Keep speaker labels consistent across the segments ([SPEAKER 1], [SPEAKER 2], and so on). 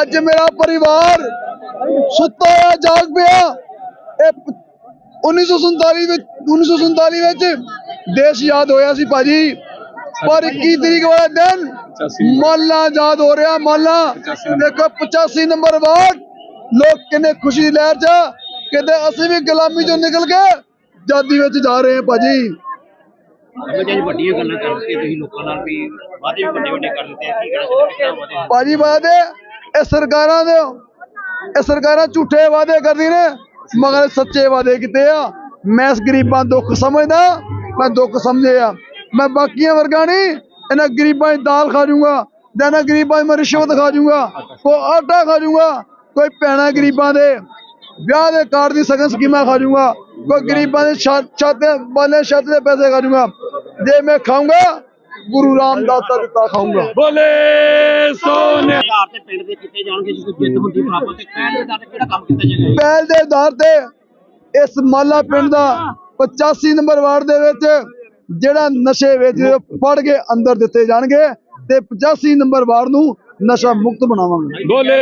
[SPEAKER 1] ਅੱਜ ਮੇਰਾ ਪਰਿਵਾਰ ਸੁੱਤਾ ਹੋਇਆ ਜਾਗ ਪਿਆ। ਇਹ ਪ- 1947 ਵਿੱਚ 1947 ਵਿੱਚ ਦੇਸ਼ ਯਾਦ ਹੋਇਆ ਸੀ ਭਾਜੀ। ਪਰ 21 ਤਰੀਕ ਵਾਲੇ ਦਿਨ ਮਾਲਾ ਯਾਦ ਹੋ ਰਿਹਾ ਮਾਲਾ। ਦੇਖੋ 85 ਨੰਬਰ ਵਾਰਡ ਲੋਕ ਕਿੰਨੇ ਖੁਸ਼ੀ ਦੀ ਲਹਿਰ ਚ। ਕਹਿੰਦੇ ਅਸੀਂ ਵੀ ਗੁਲਾਮੀ ਚੋਂ ਨਿਕਲ ਕੇ ਆਜ਼ਾਦੀ ਵਿੱਚ ਜਾ ਰਹੇ ਹਾਂ ਭਾਜੀ।
[SPEAKER 2] ਅਮੇ ਜੀ ਵੱਡੀਆਂ ਗੱਲਾਂ ਕਰਕੇ ਤੁਸੀਂ ਲੋਕਾਂ ਨਾਲ ਵੀ ਵਾਅਦੇ ਵੀ ਵੱਡੇ ਵੱਡੇ ਕਰ ਦਿੱਤੇ ਆ। ਕੀ ਕਿਹੜਾ ਵਾਅਦੇ
[SPEAKER 1] ਭਾਜੀ ਵਾਅਦੇ ਇਹ ਸਰਕਾਰਾਂ ਦੇ ਇਹ ਸਰਕਾਰਾਂ ਝੂਠੇ ਵਾਅਦੇ ਕਰਦੀ ਨੇ ਮਗਰ ਸੱਚੇ ਵਾਅਦੇ ਕੀਤੇ ਆ ਮੈਂ ਇਸ ਗਰੀਬਾਂ ਦਾ ਦੁੱਖ ਸਮਝਦਾ ਮੈਂ ਦੁੱਖ ਸਮਝਿਆ ਮੈਂ ਬਾਕੀਆਂ ਵਰਗਾ ਨਹੀਂ ਇਹਨਾਂ ਗਰੀਬਾਂ ਦੀ ਦਾਲ ਖਾ ਜਾਊਂਗਾ ਜਾਂ ਇਹਨਾਂ ਗਰੀਬਾਂ ਦੀ ਮੈਂ ਰਿਸ਼ਵਤ ਖਾ ਜਾਊਂਗਾ ਕੋਈ ਆਟਾ ਖਾ ਜਾਊਂਗਾ ਕੋਈ ਭੈਣਾਂ ਗਰੀਬਾਂ ਦੇ ਵਿਆਹ ਦੇ ਕਾਰਡ ਦੀ ਸਗਨ ਸਕੀਮਾਂ ਖਾ ਜਾਊਂਗਾ ਕੋਈ ਗਰੀਬਾਂ ਦੇ ਛਾ- ਛੱਤ ਦੇ ਬਾਲੇ ਛੱਤ ਦੇ ਪੈਸੇ ਖਾ ਜਾਊਂਗਾ ਜੇ ਮੈਂ ਖਾਊਂਗਾ ਗੁਰੂ ਰਾਮਦਾਸ ਦਾ ਦਿੱਤਾ ਖਾਊਂਗਾ
[SPEAKER 2] ਆਧਾਰ ਤੇ ਪਿੰਡ ਦੇ ਕੀਤੇ ਜਾਣਗੇ ਜਦੋਂ ਜਿੱਤ ਹੁੰਦੀ ਪ੍ਰਾਪਤ ਤੇ ਕਹਿਣ ਦੇ ਆਧਾਰ ਤੇ ਕਿਹੜਾ ਕੰਮ ਕੀਤਾ ਜਾਏਗਾ?
[SPEAKER 1] ਪਹਿਲ ਦੇ ਆਧਾਰ ਤੇ ਇਸ ਮਾਲਾ ਪਿੰਡ ਦਾ 85 ਨੰਬਰ ਵਾਰਡ ਦੇ ਵਿੱਚ ਜਿਹੜਾ ਨਸ਼ੇ ਵੇਚਦੇ ਫੜ ਕੇ ਅੰਦਰ ਦਿੱਤੇ ਜਾਣਗੇ ਤੇ 85 ਨੰਬਰ ਵਾਰਡ ਨੂੰ ਨਸ਼ਾ ਮੁਕਤ ਬਣਾਵਾਂਗੇ।
[SPEAKER 3] ਬੋਲੇ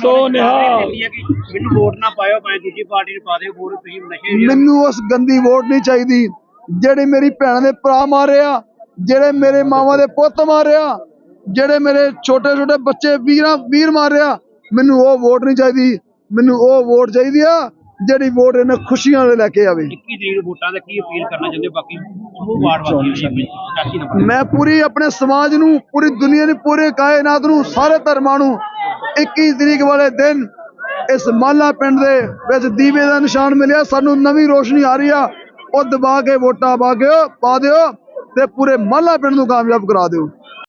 [SPEAKER 3] ਸੋ ਨਿਹਾਲ
[SPEAKER 2] ਮੈਨੂੰ ਵੋਟ ਨਾ ਪਾਇਓ ਭਾਵੇਂ ਦੂਜੀ ਪਾਰਟੀ ਨੂੰ ਪਾ ਦਿਓ ਵੋਟ ਤੁਸੀਂ ਨਸ਼ੇ
[SPEAKER 1] ਮੈਨੂੰ ਉਸ ਗੰਦੀ ਵੋਟ ਨਹੀਂ ਚਾਹੀਦੀ ਜਿਹੜੇ ਮੇਰੀ ਭੈਣ ਦੇ ਭਰਾ ਮਾਰਿਆ ਜਿਹੜੇ ਮੇਰੇ ਮਾਵਾਂ ਦੇ ਪੁੱਤ ਮਾਰਿਆ ਜਿਹੜੇ ਮੇਰੇ ਛੋਟੇ ਛੋਟੇ ਬੱਚੇ ਵੀਰਾਂ ਵੀਰ ਮਾਰਿਆ ਮੈਨੂੰ ਉਹ ਵੋਟ ਨਹੀਂ ਚਾਹੀਦੀ ਮੈਨੂੰ ਉਹ ਵੋਟ ਚਾਹੀਦੀ ਆ ਜਿਹੜੀ ਵੋਟ ਇਹਨਾਂ ਖੁਸ਼ੀਆਂ ਨਾਲ ਲੈ ਕੇ ਆਵੇ।
[SPEAKER 2] 21 ਤਰੀਕ ਨੂੰ ਵੋਟਾਂ ਦਾ ਕੀ ਅਪੀਲ ਕਰਨਾ ਚਾਹੁੰਦੇ ਹੋ? ਬਾਕੀ ਸਮੂਹ ਵਾਰਡ ਵਾਸੀਆਂ ਨੂੰ 85 ਨੰਬਰ
[SPEAKER 1] ਮੈਂ ਪੂਰੀ ਆਪਣੇ ਸਮਾਜ ਨੂੰ ਪੂਰੀ ਦੁਨੀਆ ਨੂੰ ਪੂਰੇ ਕਾਇਨਾਤ ਨੂੰ ਸਾਰੇ ਧਰਮਾਂ ਨੂੰ 21 ਤਰੀਕ ਵਾਲੇ ਦਿਨ ਇਸ ਮਾਲਾ ਪਿੰਡ ਦੇ ਵਿੱਚ ਦੀਵੇ ਦਾ ਨਿਸ਼ਾਨ ਮਿਲਿਆ। ਸਾਨੂੰ ਨਵੀਂ ਰੋਸ਼ਨੀ ਆ ਰਹੀ ਆ। ਉਹ ਦਬਾ ਕੇ ਵੋਟਾਂ ਪਾ ਕੇ ਪਾ ਦਿਓ ਤੇ ਪੂਰੇ ਮਾਲਾ ਪਿੰਡ ਨੂੰ ਕਾਮਯਾਬ ਕਰਾ ਦਿਓ।